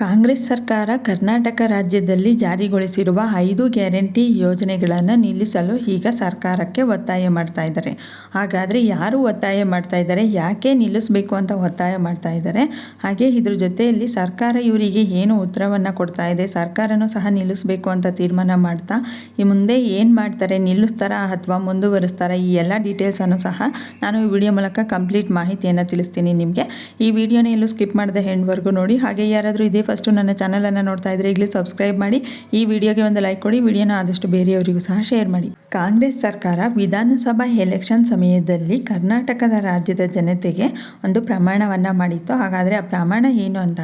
ಕಾಂಗ್ರೆಸ್ ಸರ್ಕಾರ ಕರ್ನಾಟಕ ರಾಜ್ಯದಲ್ಲಿ ಜಾರಿಗೊಳಿಸಿರುವ ಐದು ಗ್ಯಾರಂಟಿ ಯೋಜನೆಗಳನ್ನು ನಿಲ್ಲಿಸಲು ಈಗ ಸರ್ಕಾರಕ್ಕೆ ಒತ್ತಾಯ ಮಾಡ್ತಾ ಇದ್ದಾರೆ. ಹಾಗಾದರೆ ಯಾರು ಒತ್ತಾಯ ಮಾಡ್ತಾ ಇದ್ದಾರೆ? ಯಾಕೆ ನಿಲ್ಲಿಸಬೇಕು ಅಂತ ಒತ್ತಾಯ ಮಾಡ್ತಾ ಇದ್ದಾರೆ? ಹಾಗೆ ಇದ್ರ ಜೊತೆಯಲ್ಲಿ ಸರ್ಕಾರ ಇವರಿಗೆ ಏನು ಉತ್ತರವನ್ನು ಕೊಡ್ತಾ ಇದೆ? ಸರ್ಕಾರನೂ ಸಹ ನಿಲ್ಲಿಸಬೇಕು ಅಂತ ತೀರ್ಮಾನ ಮಾಡ್ತಾ ಈ ಮುಂದೆ ಏನು ಮಾಡ್ತಾರೆ? ನಿಲ್ಲಿಸ್ತಾರಾ ಅಥವಾ ಮುಂದುವರಿಸ್ತಾರಾ? ಈ ಎಲ್ಲ ಡೀಟೇಲ್ಸನ್ನು ಸಹ ನಾನು ಈ ವಿಡಿಯೋ ಮೂಲಕ ಕಂಪ್ಲೀಟ್ ಮಾಹಿತಿಯನ್ನು ತಿಳಿಸ್ತೀನಿ ನಿಮಗೆ. ಈ ವಿಡಿಯೋನ ಎಲ್ಲೂ ಸ್ಕಿಪ್ ಮಾಡದೆ ಹೆಣ್ವರೆಗೂ ನೋಡಿ. ಹಾಗೆ ಯಾರಾದರೂ ಇದೇ ಫಸ್ಟು ನನ್ನ ಚಾನಲನ್ನು ನೋಡ್ತಾ ಇದ್ದರೆ ಈಗಲೇ ಸಬ್ಸ್ಕ್ರೈಬ್ ಮಾಡಿ, ಈ ವಿಡಿಯೋಗೆ ಒಂದು ಲೈಕ್ ಕೊಡಿ, ವಿಡಿಯೋನ ಆದಷ್ಟು ಬೇರೆಯವರಿಗೂ ಸಹ ಶೇರ್ ಮಾಡಿ. ಕಾಂಗ್ರೆಸ್ ಸರ್ಕಾರ ವಿಧಾನಸಭಾ ಎಲೆಕ್ಷನ್ ಸಮಯದಲ್ಲಿ ಕರ್ನಾಟಕದ ರಾಜ್ಯದ ಜನತೆಗೆ ಒಂದು ಪ್ರಮಾಣವನ್ನು ಮಾಡಿತ್ತು. ಹಾಗಾದರೆ ಆ ಪ್ರಮಾಣ ಏನು ಅಂತ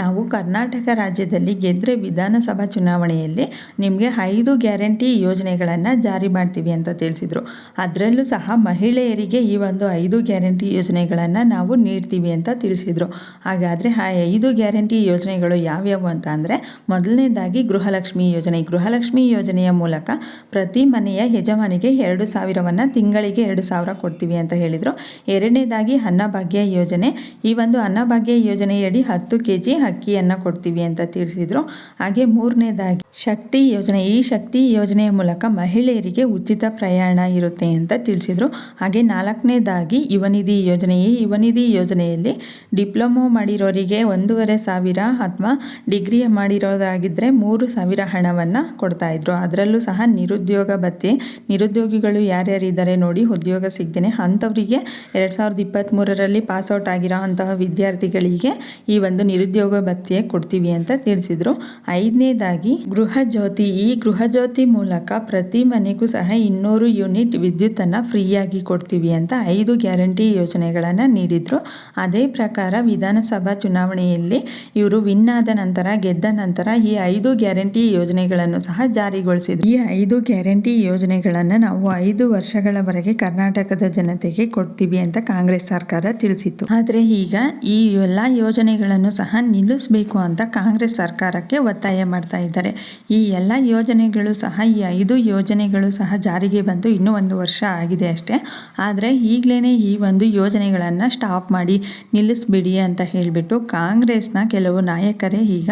ನಾವು ಕರ್ನಾಟಕ ರಾಜ್ಯದಲ್ಲಿ ಗೆದ್ದರೆ ವಿಧಾನಸಭಾ ಚುನಾವಣೆಯಲ್ಲಿ ನಿಮಗೆ ಐದು ಗ್ಯಾರಂಟಿ ಯೋಜನೆಗಳನ್ನು ಜಾರಿ ಮಾಡ್ತೀವಿ ಅಂತ ತಿಳಿಸಿದರು. ಅದರಲ್ಲೂ ಸಹ ಮಹಿಳೆಯರಿಗೆ ಈ ಒಂದು ಐದು ಗ್ಯಾರಂಟಿ ಯೋಜನೆಗಳನ್ನು ನಾವು ನೀಡ್ತೀವಿ ಅಂತ ತಿಳಿಸಿದರು. ಹಾಗಾದರೆ ಆ ಐದು ಗ್ಯಾರಂಟಿ ಯೋಜನೆಗಳು ಯಾವ್ಯಾವು ಅಂತ ಅಂದರೆ ಮೊದಲನೇದಾಗಿ ಗೃಹಲಕ್ಷ್ಮಿ ಯೋಜನೆ. ಗೃಹಲಕ್ಷ್ಮಿ ಯೋಜನೆಯ ಮೂಲಕ ಪ್ರತಿ ಮನೆಯ ಯಜಮಾನಿಗೆ ಎರಡು ಸಾವಿರವನ್ನು ತಿಂಗಳಿಗೆ ಎರಡು ಸಾವಿರ ಕೊಡ್ತೀವಿ ಅಂತ ಹೇಳಿದರು. ಎರಡನೇದಾಗಿ ಅನ್ನಭಾಗ್ಯ ಯೋಜನೆ. ಈ ಒಂದು ಅನ್ನಭಾಗ್ಯ ಯೋಜನೆಯಡಿ ಹತ್ತು ಕೆ ಜಿ ಅಕ್ಕಿಯನ್ನು ಕೊಡ್ತೀವಿ ಅಂತ ತಿಳಿಸಿದರು. ಹಾಗೆ ಮೂರನೇದಾಗಿ ಶಕ್ತಿ ಯೋಜನೆ. ಈ ಶಕ್ತಿ ಯೋಜನೆಯ ಮೂಲಕ ಮಹಿಳೆಯರಿಗೆ ಉಚಿತ ಪ್ರಯಾಣ ಇರುತ್ತೆ ಅಂತ ತಿಳಿಸಿದರು. ಹಾಗೆ ನಾಲ್ಕನೇದಾಗಿ ಯುವನಿಧಿ ಯೋಜನೆ. ಈ ಯುವನಿಧಿ ಯೋಜನೆಯಲ್ಲಿ ಡಿಪ್ಲೊಮೊ ಮಾಡಿರೋರಿಗೆ ಒಂದೂವರೆ ಸಾವಿರ ಅಥವಾ ಡಿಗ್ರಿ ಮಾಡಿರೋದಾಗಿದ್ದರೆ ಮೂರು ಸಾವಿರ ಹಣವನ್ನು ಕೊಡ್ತಾಯಿದ್ರು ಅದರಲ್ಲೂ ಸಹ ನಿರುದ್ಯೋಗ ಭತ್ಯೆ ನಿರುದ್ಯೋಗಿಗಳು ಯಾರ್ಯಾರಿದ್ದಾರೆ ನೋಡಿ ಉದ್ಯೋಗ ಸಿಗ್ತೇನೆ ಅಂಥವರಿಗೆ ಎರಡು ಸಾವಿರದ ಇಪ್ಪತ್ತ್ಮೂರರಲ್ಲಿ ಪಾಸ್ಔಟ್ ಆಗಿರೋ ಅಂತಹ ವಿದ್ಯಾರ್ಥಿಗಳಿಗೆ ಈ ಒಂದು ನಿರುದ್ಯೋಗ ಭತ್ಯೆ ಕೊಡ್ತೀವಿ ಅಂತ ತಿಳಿಸಿದರು. ಐದನೇದಾಗಿ, ಗೃಹ ಜ್ಯೋತಿ. ಈ ಗೃಹ ಜ್ಯೋತಿ ಮೂಲಕ ಪ್ರತಿ ಮನೆಗೂ ಸಹ ಇನ್ನೂರು ಯೂನಿಟ್ ವಿದ್ಯುತ್ತನ್ನು ಫ್ರೀಯಾಗಿ ಕೊಡ್ತೀವಿ ಅಂತ ಐದು ಗ್ಯಾರಂಟಿ ಯೋಜನೆಗಳನ್ನು ನೀಡಿದರು. ಅದೇ ಪ್ರಕಾರ ವಿಧಾನಸಭಾ ಚುನಾವಣೆಯಲ್ಲಿ ಇವರು ವಿನ್ ಆದ ನಂತರ, ಗೆದ್ದ ನಂತರ ಈ ಐದು ಗ್ಯಾರಂಟಿ ಯೋಜನೆಗಳನ್ನು ಸಹ ಜಾರಿಗೊಳಿಸಿದ್ರು. ಈ ಐದು ಗ್ಯಾರಂಟಿ ಯೋಜನೆಗಳನ್ನು ನಾವು ಐದು ವರ್ಷಗಳವರೆಗೆ ಕರ್ನಾಟಕದ ಜನತೆಗೆ ಕೊಡ್ತೀವಿ ಅಂತ ಕಾಂಗ್ರೆಸ್ ಸರ್ಕಾರ ತಿಳಿಸಿತ್ತು. ಆದರೆ ಈಗ ಈ ಎಲ್ಲ ಯೋಜನೆಗಳನ್ನು ಸಹ ನಿಲ್ಲಿಸಬೇಕು ಅಂತ ಕಾಂಗ್ರೆಸ್ ಸರ್ಕಾರಕ್ಕೆ ಒತ್ತಾಯ ಮಾಡ್ತಾ ಇದ್ದಾರೆ. ಈ ಎಲ್ಲ ಯೋಜನೆಗಳು ಸಹ, ಈ ಐದು ಯೋಜನೆಗಳು ಸಹ ಜಾರಿಗೆ ಬಂದು ಇನ್ನೂ ಒಂದು ವರ್ಷ ಆಗಿದೆ ಅಷ್ಟೇ. ಆದರೆ ಈಗಲೇ ಈ ಒಂದು ಯೋಜನೆಗಳನ್ನು ಸ್ಟಾಪ್ ಮಾಡಿ ನಿಲ್ಲಿಸ್ಬಿಡಿ ಅಂತ ಹೇಳಿಬಿಟ್ಟು ಕಾಂಗ್ರೆಸ್ನ ಕೆಲವು ನಾಯಕರೇ ಈಗ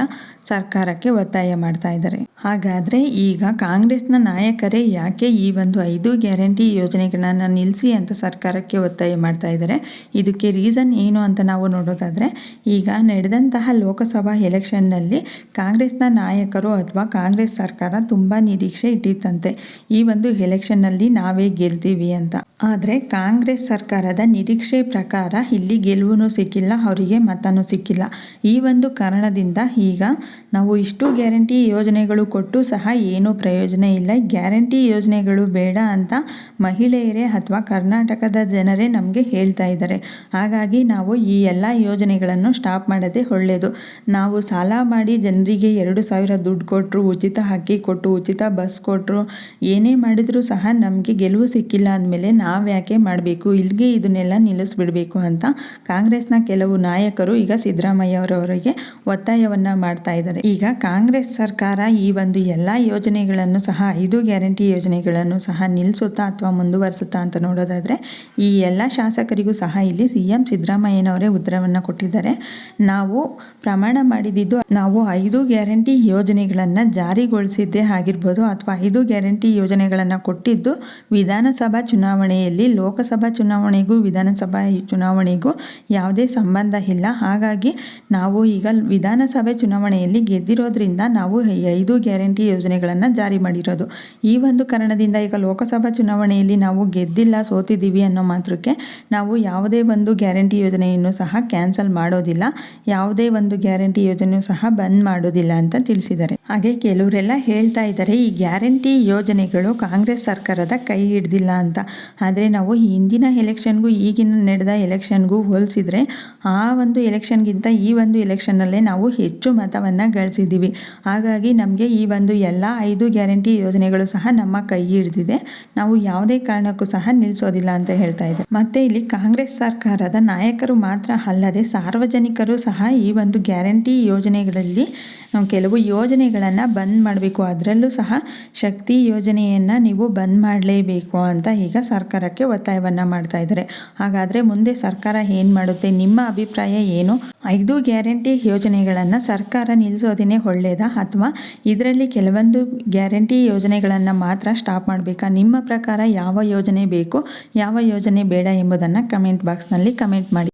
ಸರ್ಕಾರಕ್ಕೆ ಒತ್ತಾಯ ಮಾಡ್ತಾ ಇದ್ದಾರೆ. ಹಾಗಾದರೆ ಈಗ ಕಾಂಗ್ರೆಸ್ನ ನಾಯಕರೇ ಯಾಕೆ ಈ ಒಂದು ಐದು ಗ್ಯಾರಂಟಿ ಯೋಜನೆಗಳನ್ನು ನಿಲ್ಲಿಸಿ ಅಂತ ಸರ್ಕಾರಕ್ಕೆ ಒತ್ತಾಯ ಮಾಡ್ತಾ ಇದ್ದಾರೆ? ಇದಕ್ಕೆ ರೀಸನ್ ಏನು ಅಂತ ನಾವು ನೋಡೋದಾದರೆ, ಈಗ ನಡೆದಂತಹ ಲೋಕಸಭಾ ಎಲೆಕ್ಷನ್ನಲ್ಲಿ ಕಾಂಗ್ರೆಸ್ನ ನಾಯಕರು ಅಥವಾ ಕಾಂಗ್ರೆಸ್ ಸರ್ಕಾರ ತುಂಬ ನಿರೀಕ್ಷೆ ಇಟ್ಟಿತ್ತಂತೆ. ಈ ಒಂದು ಎಲೆಕ್ಷನ್ನಲ್ಲಿ ನಾವೇ ಗೆಲ್ತೀವಿ ಅಂತ. ಆದರೆ ಕಾಂಗ್ರೆಸ್ ಸರ್ಕಾರದ ನಿರೀಕ್ಷೆ ಪ್ರಕಾರ ಇಲ್ಲಿ ಗೆಲುವು ಸಿಕ್ಕಿಲ್ಲ, ಅವರಿಗೆ ಮತನೂ ಸಿಕ್ಕಿಲ್ಲ. ಈ ಒಂದು ಕಾರಣದಿಂದ ಈಗ ನಾವು ಇಷ್ಟು ಗ್ಯಾರಂಟಿ ಯೋಜನೆಗಳು ಕೊಟ್ಟು ಸಹ ಏನೂ ಪ್ರಯೋಜನ ಇಲ್ಲ. ಗ್ಯಾರಂಟಿ ಯೋಜನೆಗಳು ಬೇಡ ಅಂತ ಮಹಿಳೆಯರೇ ಅಥವಾ ಕರ್ನಾಟಕದ ಜನರೇ ನಮಗೆ ಹೇಳ್ತಾ ಇದ್ದಾರೆ. ಹಾಗಾಗಿ ನಾವು ಈ ಎಲ್ಲ ಯೋಜನೆಗಳನ್ನು ಸ್ಟಾಪ್ ಮಾಡೋದೇ ಒಳ್ಳೆಯದು ನಾವು ಸಾಲ ಮಾಡಿ ಜನರಿಗೆ ಎರಡು ಸಾವಿರ ದುಡ್ಡು ಕೊಟ್ಟರು ಉಚಿತ ಅಕ್ಕಿ ಕೊಟ್ಟು ಉಚಿತ ಬಸ್ ಕೊಟ್ಟರು ಏನೇ ಮಾಡಿದರೂ ಸಹ ನಮಗೆ ಗೆಲುವು ಸಿಕ್ಕಿಲ್ಲ ಅಂದಮೇಲೆ ನಾವು ಯಾಕೆ ಮಾಡಬೇಕು? ಇಲ್ಲಿಗೆ ಇದನ್ನೆಲ್ಲ ನಿಲ್ಲಿಸ್ಬಿಡಬೇಕು ಅಂತ ಕಾಂಗ್ರೆಸ್ನ ಕೆಲವು ನಾಯಕರು ಈಗ ಸಿದ್ದರಾಮಯ್ಯ ಅವರವರಿಗೆ ಒತ್ತಾಯವನ್ನು ಮಾಡ್ತಾ ಇದ್ದಾರೆ. ಈಗ ಕಾಂಗ್ರೆಸ್ ಸರ್ಕಾರ ಈ ಒಂದು ಎಲ್ಲ ಯೋಜನೆಗಳನ್ನು ಸಹ, ಐದು ಗ್ಯಾರಂಟಿ ಯೋಜನೆಗಳನ್ನು ಸಹ ನಿಲ್ಲಿಸುತ್ತಾ ಅಥವಾ ಮುಂದುವರಿಸುತ್ತಾ ಅಂತ ನೋಡೋದಾದರೆ, ಈ ಎಲ್ಲ ಶಾಸಕರಿಗೂ ಸಹ ಇಲ್ಲಿ ಸಿ ಎಂ ಸಿದ್ದರಾಮಯ್ಯನವರೇ ಉತ್ತರವನ್ನು ಕೊಟ್ಟಿದ್ದಾರೆ. ನಾವು ಪ್ರಮಾಣ ಮಾಡಿದ್ದು ನಾವು ಐದು ಗ್ಯಾರಂಟಿ ಯೋಜನೆಗಳನ್ನು ಜಾರಿಗೊಳಿಸಿದ್ದೇ ಆಗಿರ್ಬೋದು ಅಥವಾ ಐದು ಗ್ಯಾರಂಟಿ ಯೋಜನೆಗಳನ್ನು ಕೊಟ್ಟಿದ್ದು, ವಿಧಾನಸಭಾ ಚುನಾವಣೆಯಲ್ಲಿ, ಲೋಕಸಭಾ ಚುನಾವಣೆಗೂ, ವಿಧಾನಸಭಾ ಚುನಾವಣೆಗೂ ಯಾವುದೇ ಸಂಬಂಧ ಇಲ್ಲ. ಹಾಗಾಗಿ ನಾವು ಈಗ ವಿಧಾನಸಭೆ ಚುನಾವಣೆಯಲ್ಲಿ ಗೆದ್ದಿರೋದ್ರಿಂದ ನಾವು ಐದು ಗ್ಯಾರಂಟಿ ಯೋಜನೆಗಳನ್ನು ಜಾರಿ ಮಾಡಿರೋದು. ಈ ಒಂದು ಕಾರಣದಿಂದ ಈಗ ಲೋಕಸಭಾ ಚುನಾವಣೆಯಲ್ಲಿ ನಾವು ಗೆದ್ದಿಲ್ಲ, ಸೋತಿದ್ದೀವಿ ಅನ್ನೋ ಮಾತ್ರಕ್ಕೆ ನಾವು ಯಾವುದೇ ಒಂದು ಗ್ಯಾರಂಟಿ ಯೋಜನೆಯನ್ನು ಸಹ ಕ್ಯಾನ್ಸಲ್ ಮಾಡೋದಿಲ್ಲ. ಯಾವುದೇ ಒಂದು ಗ್ಯಾರಂಟಿ ಯೋಜನೆಯೂ ಸಹ ಬಂದ್ ಮಾಡೋದಿಲ್ಲ ಅಂತ ತಿಳಿಸಿದ್ದಾರೆ. ಹಾಗೆ ಕೆಲವರೆಲ್ಲ ಹೇಳ್ತಾ ಇದ್ದಾರೆ, ಈ ಗ್ಯಾರಂಟಿ ಯೋಜನೆಗಳು ಕಾಂಗ್ರೆಸ್ ಸರ್ಕಾರದ ಕೈ ಹಿಡ್ದಿಲ್ಲ ಅಂತ. ಆದರೆ ನಾವು ಹಿಂದಿನ ಎಲೆಕ್ಷನ್ಗೂ ಈಗಿನ ನಡೆದ ಎಲೆಕ್ಷನ್ಗೂ ಹೋಲಿಸಿದರೆ ಆ ಒಂದು ಎಲೆಕ್ಷನ್ಗಿಂತ ಈ ಒಂದು ಎಲೆಕ್ಷನ್ನಲ್ಲೇ ನಾವು ಹೆಚ್ಚು ಮತವನ್ನು ಗಳಿಸಿದ್ದೀವಿ. ಹಾಗಾಗಿ ನಮಗೆ ಈ ಒಂದು ಎಲ್ಲ ಐದು ಗ್ಯಾರಂಟಿ ಯೋಜನೆಗಳು ಸಹ ನಮ್ಮ ಕೈ ಹಿಡಿದಿದೆ. ನಾವು ಯಾವುದೇ ಕಾರಣಕ್ಕೂ ಸಹ ನಿಲ್ಲಿಸೋದಿಲ್ಲ ಅಂತ ಹೇಳ್ತಾ ಇದ್ದಾರೆ. ಮತ್ತೆ ಇಲ್ಲಿ ಕಾಂಗ್ರೆಸ್ ಸರ್ಕಾರದ ನಾಯಕರು ಮಾತ್ರ ಅಲ್ಲದೆ ಸಾರ್ವಜನಿಕರು ಸಹ ಈ ಒಂದು ಗ್ಯಾರಂಟಿ ಯೋಜನೆಗಳಲ್ಲಿ ನಾವು ಕೆಲವು ಯೋಜನೆಗಳನ್ನು ಬಂದ್ ಮಾಡಬೇಕು, ಅದರಲ್ಲೂ ಸಹ ಶಕ್ತಿ ಯೋಜನೆಯನ್ನು ನೀವು ಬಂದ್ ಮಾಡಲೇಬೇಕು ಅಂತ ಈಗ ಸರ್ಕಾರಕ್ಕೆ ಒತ್ತಾಯವನ್ನು ಮಾಡ್ತಾ ಇದ್ದಾರೆ. ಹಾಗಾದರೆ ಮುಂದೆ ಸರ್ಕಾರ ಏನು ಮಾಡುತ್ತೆ, ನಿಮ್ಮ ಅಭಿಪ್ರಾಯ ಏನು? ಐದು ಗ್ಯಾರಂಟಿ ಯೋಜನೆಗಳನ್ನು ಸರ್ಕಾರ ನಿಲ್ಲಿಸೋದೇ ಒಳ್ಳೆಯದಾ ಅಥವಾ ಇದರಲ್ಲಿ ಕೆಲವೊಂದು ಗ್ಯಾರಂಟಿ ಯೋಜನೆಗಳನ್ನು ಮಾತ್ರ ಸ್ಟಾಪ್ ಮಾಡಬೇಕಾ? ನಿಮ್ಮ ಪ್ರಕಾರ ಯಾವ ಯೋಜನೆ ಬೇಕು, ಯಾವ ಯೋಜನೆ ಬೇಡ ಎಂಬುದನ್ನು ಕಮೆಂಟ್ ಬಾಕ್ಸ್ನಲ್ಲಿ ಕಮೆಂಟ್ ಮಾಡಿ.